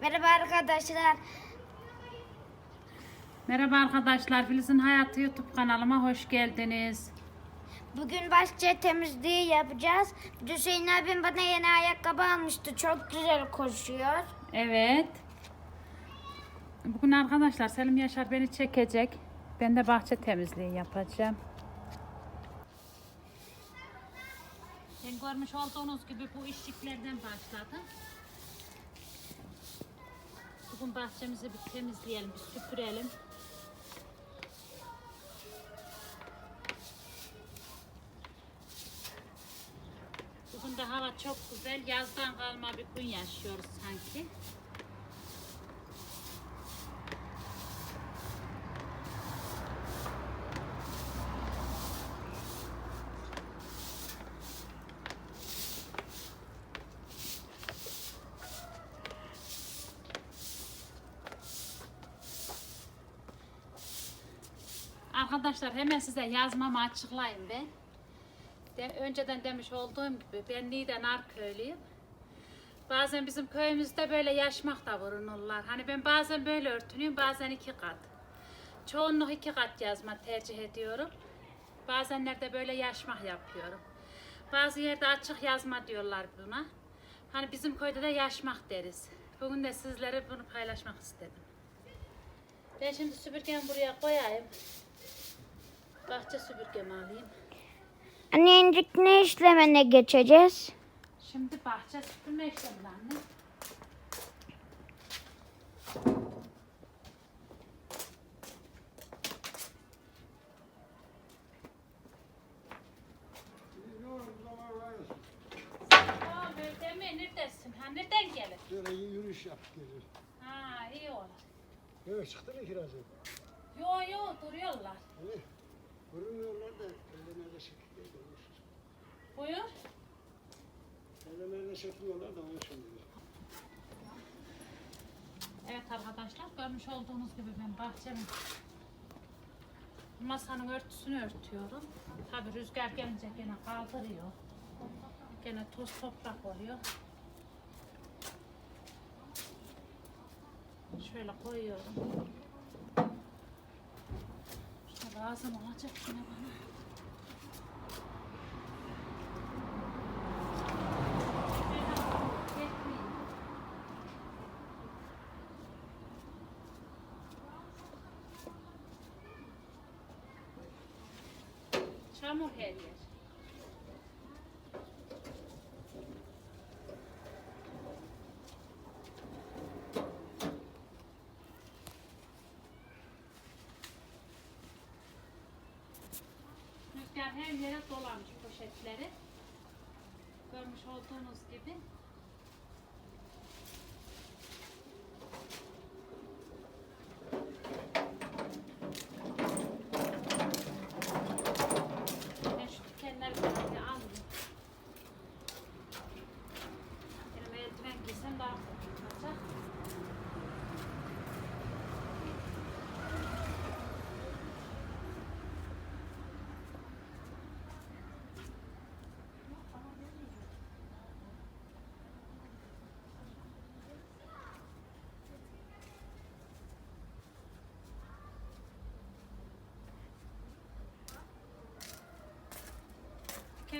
Merhaba arkadaşlar. Merhaba arkadaşlar, Filiz'in Hayatı YouTube kanalıma hoş geldiniz. Bugün bahçe temizliği yapacağız. Hüseyin abim bana yeni ayakkabı almıştı. Çok güzel koşuyor. Evet. Bugün arkadaşlar Selim Yaşar beni çekecek. Ben de bahçe temizliği yapacağım. Ben görmüş olduğunuz gibi bu işçiklerden başladım. Bugün bahçemizi bir temizleyelim, bir süpürelim. Bugün de hava çok güzel. Yazdan kalma bir gün yaşıyoruz sanki. Arkadaşlar hemen size yazmamı açıklayayım ben. De, önceden demiş olduğum gibi ben Niğde Narköylüyüm. Bazen bizim köyümüzde böyle yaşmak da vurunurlar. Hani ben bazen böyle örtünüyorum bazen iki kat. Çoğunluk iki kat yazma tercih ediyorum. Bazenlerde böyle yaşmak yapıyorum. Bazı yerde açık yazma diyorlar buna. Hani bizim köyde de yaşmak deriz. Bugün de sizlere bunu paylaşmak istedim. Ben şimdi süpürgemi buraya koyayım. Bahçe süpürgemi alayım. Anne incik ne işlemene geçeceğiz? Şimdi bahçe süpürme işlemi anne. Nereden gelir? Böyle yürüyüş yap gelir. Ha iyi olur. Evet çıktı mı kirazı? Yo yo duruyorlar. Hani vurmuyorlar da ellerine şekilde olmuşuz. Buyur. Ellerine çekmiyorlar da onun için diyor. Evet arkadaşlar görmüş olduğunuz gibi ben bahçemin masanın örtüsünü örtüyorum. Tabi rüzgar gelince gene kaldırıyor. Gene toz toprak oluyor. Şöyle koyuyorum. Lazım olacak yine bana. Çamur her yer. Rüzgar dolamış poşetleri. Görmüş olduğunuz gibi. Ben şu dikenleri falan bir alayım. Benim eldiven giysem daha kolay olacak.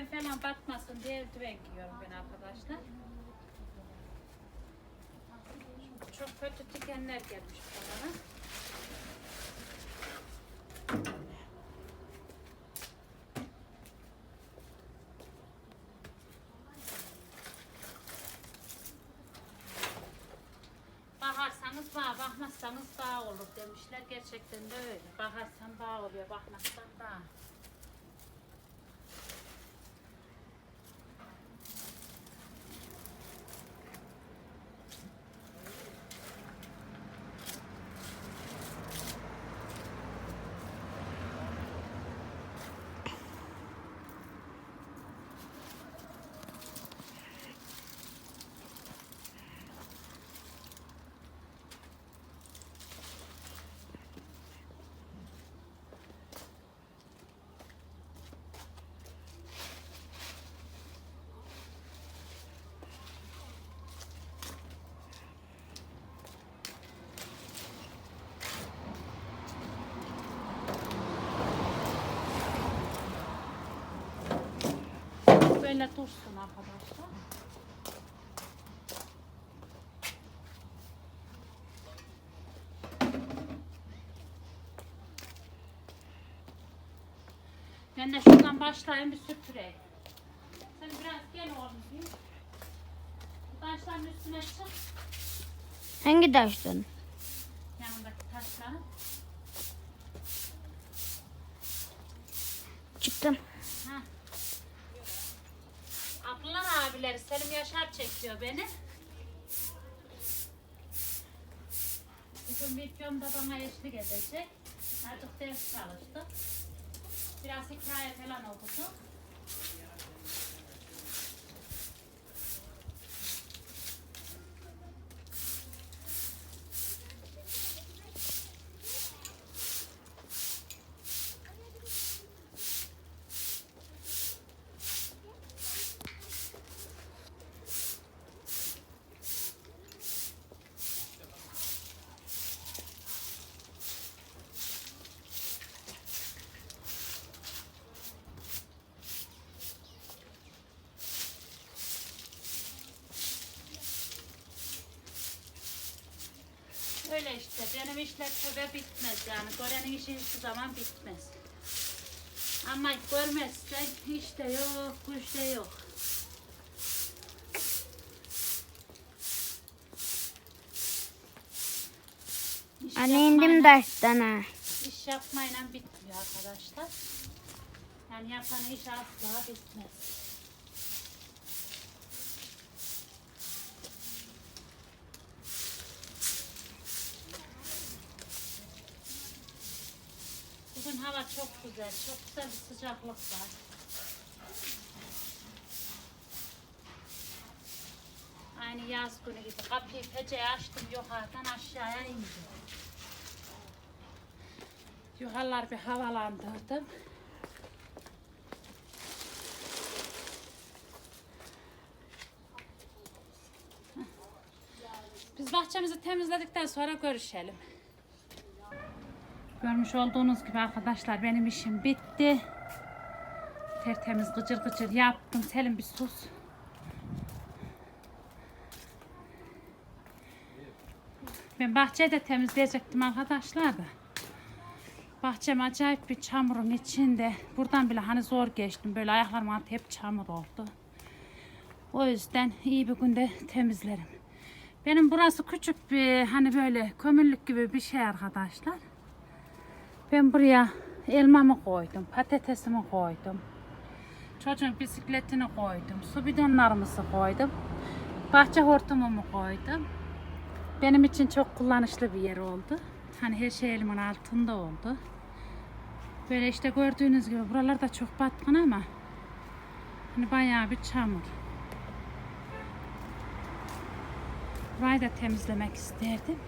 Diken falan batmasın diye eldiven giyiyorum ben arkadaşlar. Çok kötü dikenler gelmiş bana. Bakarsanız bağ, bakmazsanız bağ olur demişler. Gerçekten de öyle. Bakarsan bağ oluyor, bakmazsan bağ. Böyle dursun arkadaşlar. Ben de şuradan başlayayım bir süpüreyim. Sen biraz gel oğlum taşların üstüne çık. Hangi taştın? Yanındaki taşların. Çıktım. Ha. Ablalar abileri Selim Çekiyor beni. Bugün videomda bana eşlik edecek. Azıcık ders çalıştık. Biraz hikaye falan okuduk. Öyle işte benim işler töbe bitmez yani. Görenin işi hiçbir zaman bitmez. Ama görmezsen hiç de yok, kuş da yok. İş Anne indim taştan ha. İş yapmayla bitmiyor arkadaşlar. Yani yapan iş asla bitmez. Bugün hava çok güzel, çok güzel bir sıcaklık var. Aynı yaz günü gibi kapıyı peceyi açtım yukarıdan aşağıya indim. Yukarılar bir havalandırdım. Biz bahçemizi temizledikten sonra görüşelim. Görmüş olduğunuz gibi arkadaşlar benim işim bitti. Tertemiz gıcır gıcır yaptım. Selim bir sus. Ben bahçeyi de temizleyecektim arkadaşlar da. Bahçem acayip bir çamurun içinde. Buradan bile hani zor geçtim. Böyle ayaklarım hep çamur oldu. O yüzden iyi bir günde temizlerim. Benim burası küçük bir hani böyle kömürlük gibi bir şey arkadaşlar. Ben buraya elmamı koydum, patatesimi koydum. Çocuğun bisikletini koydum, su bidonlarımızı koydum. Bahçe hortumumu koydum. Benim için çok kullanışlı bir yer oldu. Hani her şey elimin altında oldu. Böyle işte gördüğünüz gibi buralar da çok batkın ama hani bayağı bir çamur. Burayı da temizlemek isterdim.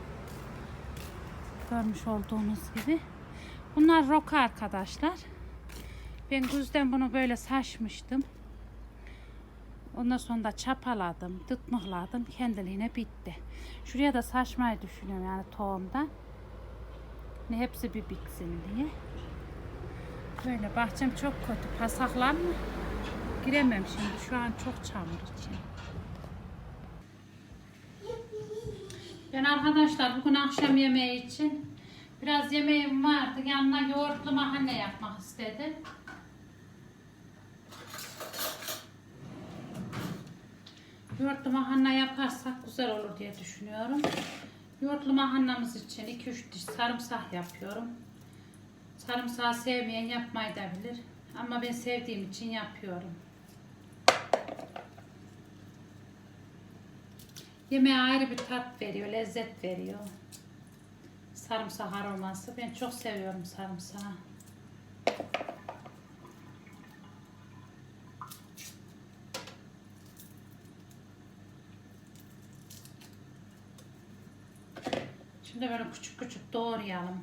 Görmüş olduğunuz gibi. Bunlar roka arkadaşlar. Ben güzden bunu böyle saçmıştım. Ondan sonra da çapaladım, tıtmıkladım. Kendiliğine bitti. Şuraya da saçmayı düşünüyorum yani tohumda. Ne hepsi bir bitsin diye. Böyle bahçem çok kötü. Pasaklar mı? Giremem şimdi. Şu an çok çamur için. Ben arkadaşlar bugün akşam yemeği için biraz yemeğim vardı. Yanına yoğurtlu mahalle yapmak istedim. Yoğurtlu mahanna yaparsak güzel olur diye düşünüyorum. Yoğurtlu mahannamız için 2-3 diş sarımsak yapıyorum. Sarımsağı sevmeyen yapmayı da bilir. Ama ben sevdiğim için yapıyorum. Yemeğe ayrı bir tat veriyor, lezzet veriyor. Sarımsak aroması. Ben çok seviyorum sarımsağı. Şimdi böyle küçük küçük doğrayalım.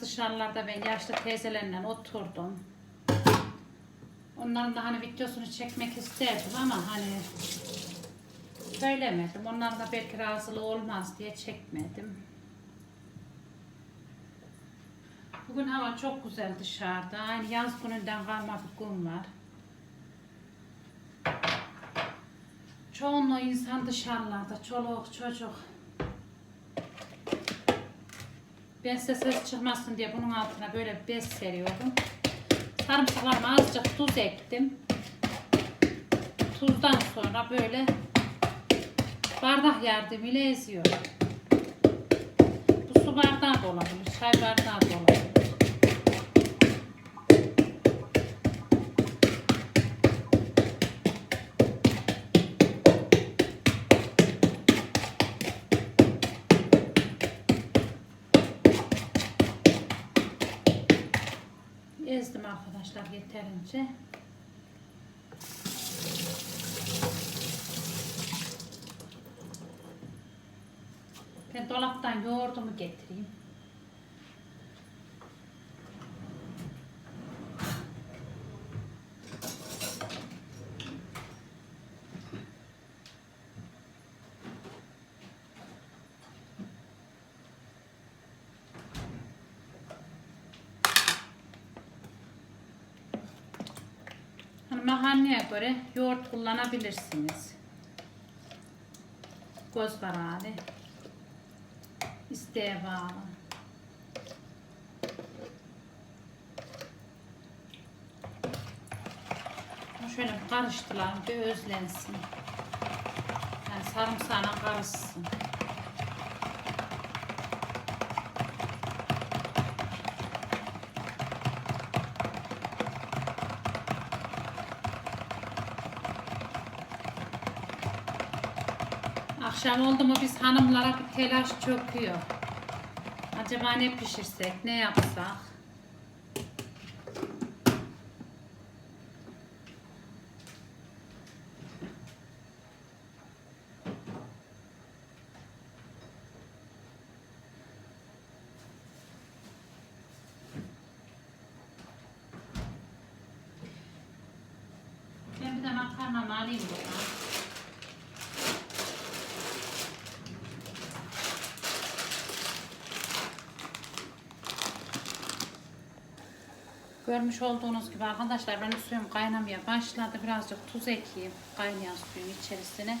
Biraz dışarılarda ben yaşlı teyzelerle oturdum. Ondan Bunların da hani videosunu çekmek isterdim ama hani söylemedim. Onların da belki razılığı olmaz diye çekmedim. Bugün hava çok güzel dışarıda. Aynı yaz gününden kalma bir gün var. Çoğunluğu insan dışarılarda. Çoluk, çocuk. Ben size ses çıkmasın diye bunun altına böyle bez seriyorum. Sarımsaklarıma azıcık tuz ektim. Tuzdan sonra böyle bardak yardımıyla eziyorum. Bu su bardağı da olabilir, çay bardağı da olabilir. Arkadaşlar yeterince. Ben dolaptan yoğurdumu getireyim. Mahalleye göre yoğurt kullanabilirsiniz. Göz kararı. İsteğe bağlı. Şöyle bir karıştıralım bir özlensin. Yani sarımsağına karışsın. Akşam oldu mu biz hanımlara bir telaş çöküyor. Acaba ne pişirsek, ne yapsak? Ben bir de makarnamı alayım buradan. Görmüş olduğunuz gibi arkadaşlar benim suyum kaynamaya başladı. Birazcık tuz ekleyeyim kaynayan suyun içerisine.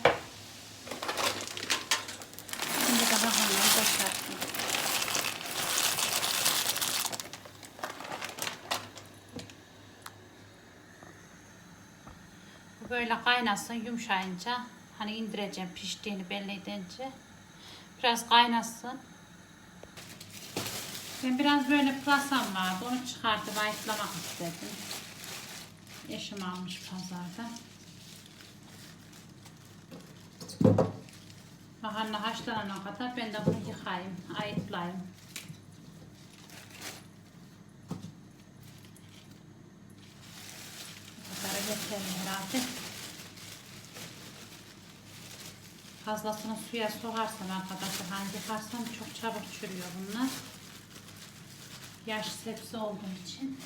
Şimdi de makarnayı boşaltayım. Böyle kaynasın yumuşayınca hani indireceğim piştiğini belli edince biraz kaynasın. Ben biraz böyle pırasam vardı. Onu çıkartıp ayıklamak istedim. Eşim almış pazarda. Makarna haşlanana kadar ben de bunu yıkayayım, ayıklayayım. Bu kadar yeterli herhalde. Fazlasını suya sokarsam arkadaşlar, hani yıkarsam çok çabuk çürüyor bunlar. Yaş sebze olduğu için.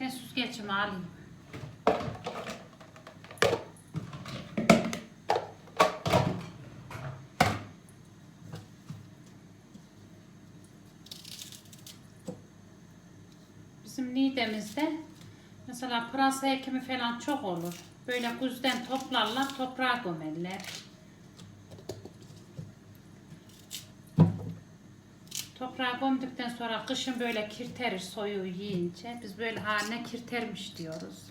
Ben süzgecimi alayım. Bizim Niğde'mizde mesela pırasa ekimi falan çok olur. Böyle kuzden toplarlar, toprağa gömerler. Toprağa gömdükten sonra kışın böyle kirterir soyu yiyince. Biz böyle haline kirtermiş diyoruz.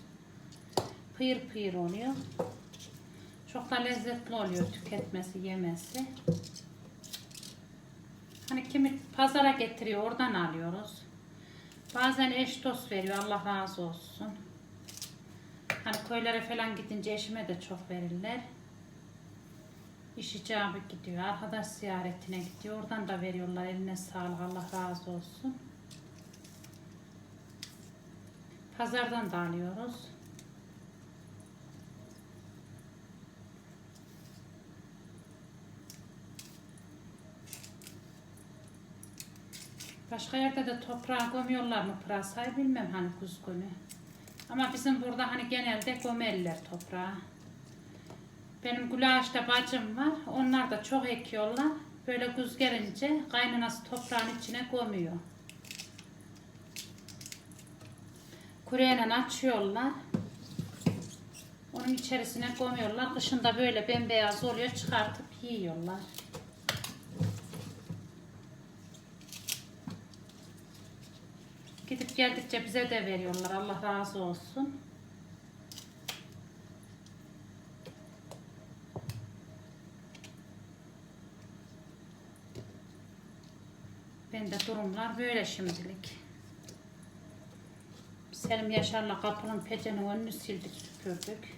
Pıyır pıyır oluyor. Çok da lezzetli oluyor tüketmesi, yemesi. Hani kimi pazara getiriyor, oradan alıyoruz. Bazen eş dost veriyor, Allah razı olsun. Hani köylere falan gidince eşime de çok verirler. İş icabı gidiyor. Arkadaş ziyaretine gidiyor. Oradan da veriyorlar. Eline sağlık. Allah razı olsun. Pazardan da alıyoruz. Başka yerde de toprağa gömüyorlar mı pırasayı bilmem hani kuz günü. Ama bizim burada hani genelde gömerler toprağa. Benim Gülaş'ta bacım var. Onlar da çok ekiyorlar. Böyle kuz gelince kaynanası toprağın içine gömüyor. Kureyle açıyorlar. Onun içerisine koyuyorlar. Kışında böyle bembeyaz oluyor. Çıkartıp yiyorlar. Gidip geldikçe bize de veriyorlar. Allah razı olsun. Ben de durumlar böyle şimdilik. Selim Yaşar'la kapının peçenin önünü sildik süpürdük.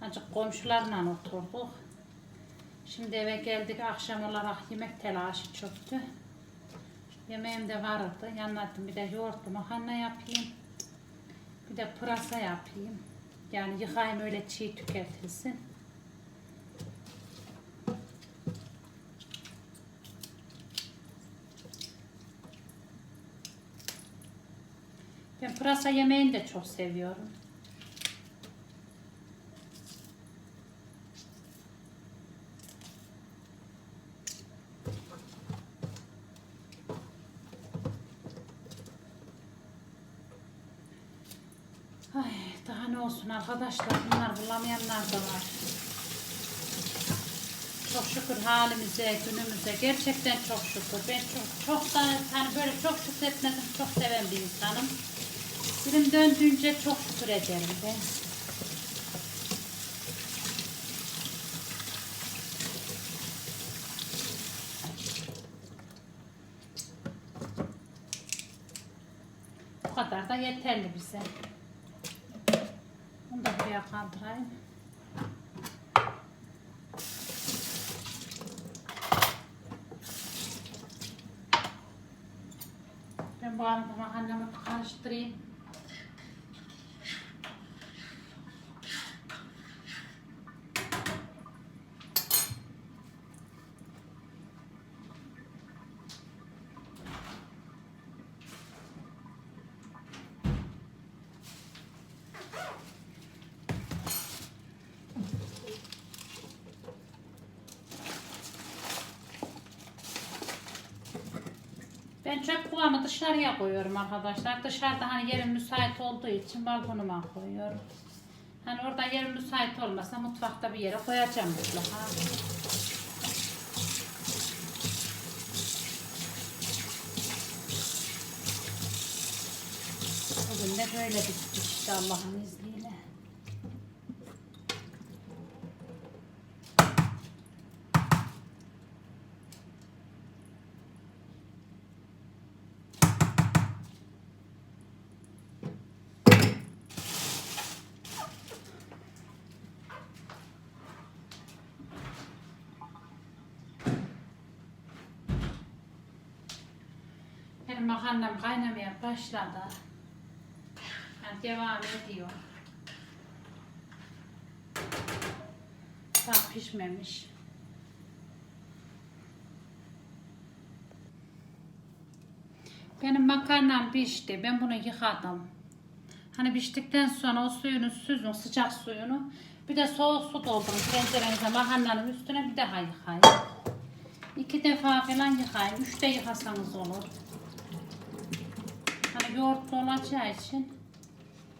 Ancak komşularla oturduk. Şimdi eve geldik akşam olarak yemek telaşı çöktü. Yemeğim de vardı. Yanına bir de yoğurtlu makarna yapayım. Bir de pırasa yapayım. Yani yıkayım öyle çiğ tüketilsin. Ben pırasa yemeğini de çok seviyorum. Ay daha ne olsun arkadaşlar bunlar bulamayanlar da var. Çok şükür halimize, günümüze gerçekten çok şükür. Ben çok, çok da hani böyle çok şükretmedim, çok seven bir insanım. Dilim döndüğünce çok şükür ederim ben. Bu kadar da yeterli bize. Bunu da buraya kaldırayım. Ben bu arada makarnamı karıştırayım. Ben çöp kovanı dışarıya koyuyorum arkadaşlar. Dışarıda hani yerim müsait olduğu için balkonuma koyuyorum. Hani orada yerim müsait olmasa mutfakta bir yere koyacağım mutlaka. Bugün de böyle bitti işte Allah'ın izniyle. Benim makarnam kaynamaya başladı. Yani devam ediyor. Daha pişmemiş. Benim makarnam pişti. Ben bunu yıkadım. Hani piştikten sonra o suyunu süzün, sıcak suyunu. Bir de soğuk su doldurun tencerenize makarnanın üstüne bir daha yıkayın. İki defa falan yıkayın. Üçte yıkasanız olur. Yoğurtlu olacağı için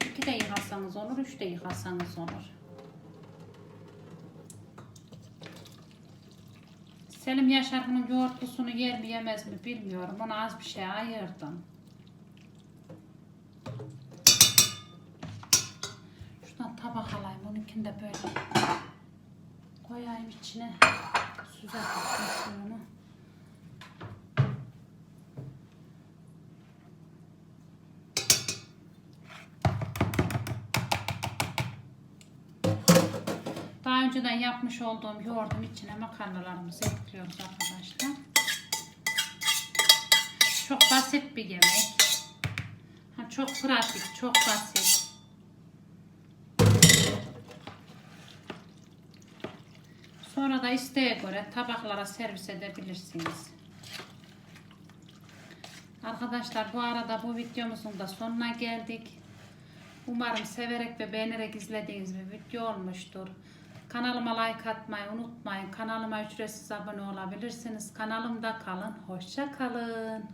iki de yıkasanız olur, üç de yıkasanız olur. Selim Yaşar bunun yoğurtlusunu yer mi yemez mi bilmiyorum. Ona az bir şey ayırdım. Şuradan tabak alayım. Onunkini de böyle koyayım içine. Süzer suyunu. Önceden yapmış olduğum yoğurdun içine makarnalarımızı ekliyoruz arkadaşlar. Çok basit bir yemek. Ha, çok pratik, çok basit. Sonra da isteğe göre tabaklara servis edebilirsiniz. Arkadaşlar bu arada bu videomuzun da sonuna geldik. Umarım severek ve beğenerek izlediğiniz bir video olmuştur. Kanalıma like atmayı unutmayın. Kanalıma ücretsiz abone olabilirsiniz. Kanalımda kalın. Hoşça kalın.